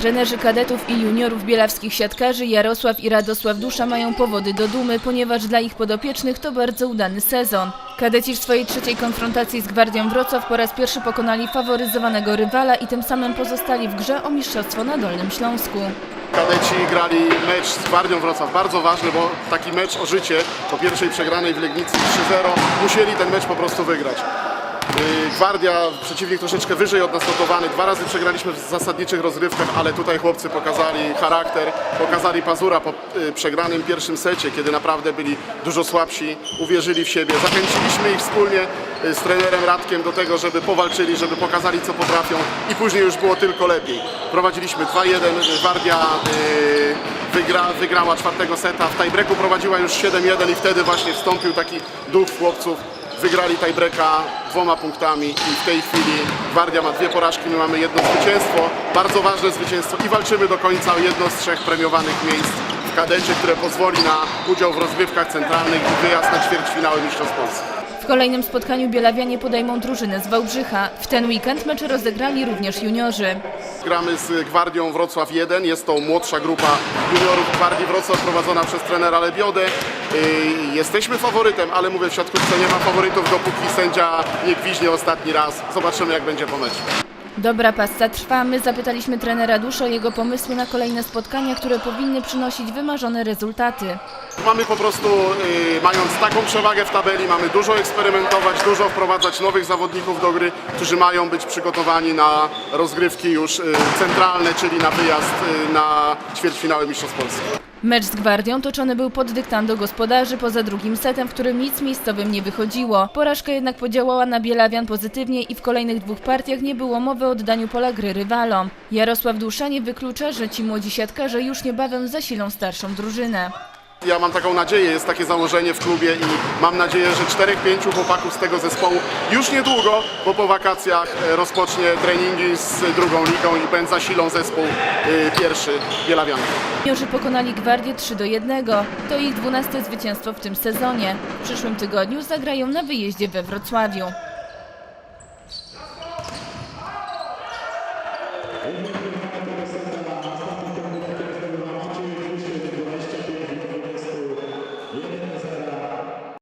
Trenerzy kadetów i juniorów bielawskich siatkarzy Jarosław i Radosław Dusza mają powody do dumy, ponieważ dla ich podopiecznych to bardzo udany sezon. Kadeci w swojej trzeciej konfrontacji z Gwardią Wrocław po raz pierwszy pokonali faworyzowanego rywala i tym samym pozostali w grze o mistrzostwo na Dolnym Śląsku. Kadeci grali mecz z Gwardią Wrocław, bardzo ważny, bo taki mecz o życie po pierwszej przegranej w Legnicy 3-0 musieli ten mecz po prostu wygrać. Yy, Gwardia, przeciwnik troszeczkę wyżej od nas notowany, dwa razy przegraliśmy w zasadniczych rozgrywkach, ale tutaj chłopcy pokazali charakter, pokazali pazura po yy, przegranym pierwszym secie, kiedy naprawdę byli dużo słabsi, uwierzyli w siebie, zachęciliśmy ich wspólnie yy, z trenerem Radkiem do tego, żeby powalczyli, żeby pokazali co potrafią i później już było tylko lepiej. Prowadziliśmy 2-1, Gwardia wygra, wygrała czwartego seta, w tiebreaku prowadziła już 7-1 i wtedy właśnie wstąpił taki duch chłopców. Wygrali tiebreaka dwoma punktami i w tej chwili Gwardia ma dwie porażki, my mamy jedno zwycięstwo, bardzo ważne zwycięstwo i walczymy do końca o jedno z trzech premiowanych miejsc w kadecie, które pozwoli na udział w rozgrywkach centralnych i wyjazd na ćwierćfinały Mistrzostw Polski. W kolejnym spotkaniu Bielawianie podejmą drużynę z Wałbrzycha. W ten weekend mecze rozegrali również juniorzy. Gramy z Gwardią Wrocław 1, jest to młodsza grupa juniorów Gwardii Wrocław prowadzona przez trenera Lebiodę. Yy, Jesteśmy faworytem, ale mówię w siatkówce nie ma faworytów, dopóki sędzia nie gwiźnie ostatni raz. Zobaczymy jak będzie po meczu. Dobra pasca trwa. My zapytaliśmy trenera Dusza o jego pomysły na kolejne spotkania, które powinny przynosić wymarzone rezultaty. Mamy po prostu, yy, mając taką przewagę w tabeli, mamy dużo eksperymentować, dużo wprowadzać nowych zawodników do gry, którzy mają być przygotowani na rozgrywki już yy, centralne, czyli na wyjazd yy, na ćwierćfinały Mistrzostw Polski. Mecz z Gwardią toczony był pod dyktando gospodarzy poza drugim setem, w którym nic miejscowym nie wychodziło. Porażka jednak podziałała na Bielawian pozytywnie i w kolejnych dwóch partiach nie było mowy o oddaniu pola gry rywalom. Jarosław Dusza nie wyklucza, że ci młodzi siatkarze już niebawem zasilą starszą drużynę. Ja mam taką nadzieję, jest takie założenie w klubie i mam nadzieję, że czterech, pięciu chłopaków z tego zespołu już niedługo, bo po wakacjach e, rozpocznie treningi z drugą ligą i będzie zasilą zespół e, pierwszy Bielawiany. Juniorzy pokonali Gwardię 3 do 1. To ich 12 zwycięstwo w tym sezonie. W przyszłym tygodniu zagrają na wyjeździe we Wrocławiu.